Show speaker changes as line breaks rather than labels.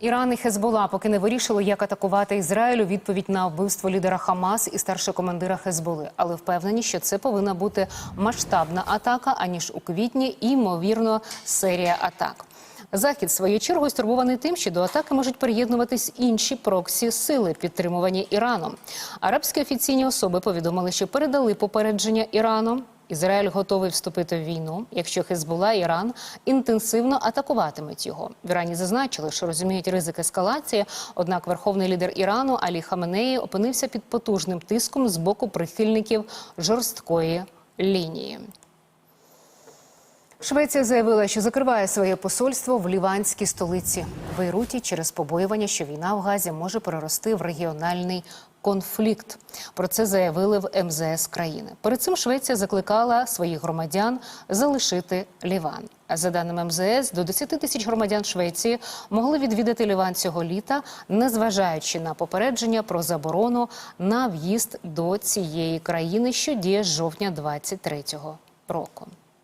Іран і Хезбола поки не вирішили, як атакувати Ізраїль у відповідь на вбивство лідера Хамас і старшого командира Хезболи, але впевнені, що це повинна бути масштабна атака, аніж у квітні, і ймовірно серія атак. Захід своєю чергою стурбований тим, що до атаки можуть приєднуватись інші проксі сили, підтримувані Іраном. Арабські офіційні особи повідомили, що передали попередження Ірану. Ізраїль готовий вступити в війну, якщо Хезбула Іран інтенсивно атакуватимуть його. В Ірані зазначили, що розуміють ризик ескалації. Однак верховний лідер Ірану Алі Хаменеї опинився під потужним тиском з боку прихильників жорсткої лінії. Швеція заявила, що закриває своє посольство в ліванській столиці Бейруті через побоювання, що війна в Газі може перерости в регіональний конфлікт. Про це заявили в МЗС країни. Перед цим Швеція закликала своїх громадян залишити Ліван. За даними МЗС, до 10 тисяч громадян Швеції могли відвідати Ліван цього літа, незважаючи на попередження про заборону на в'їзд до цієї країни, що діє з жовтня 23-го року.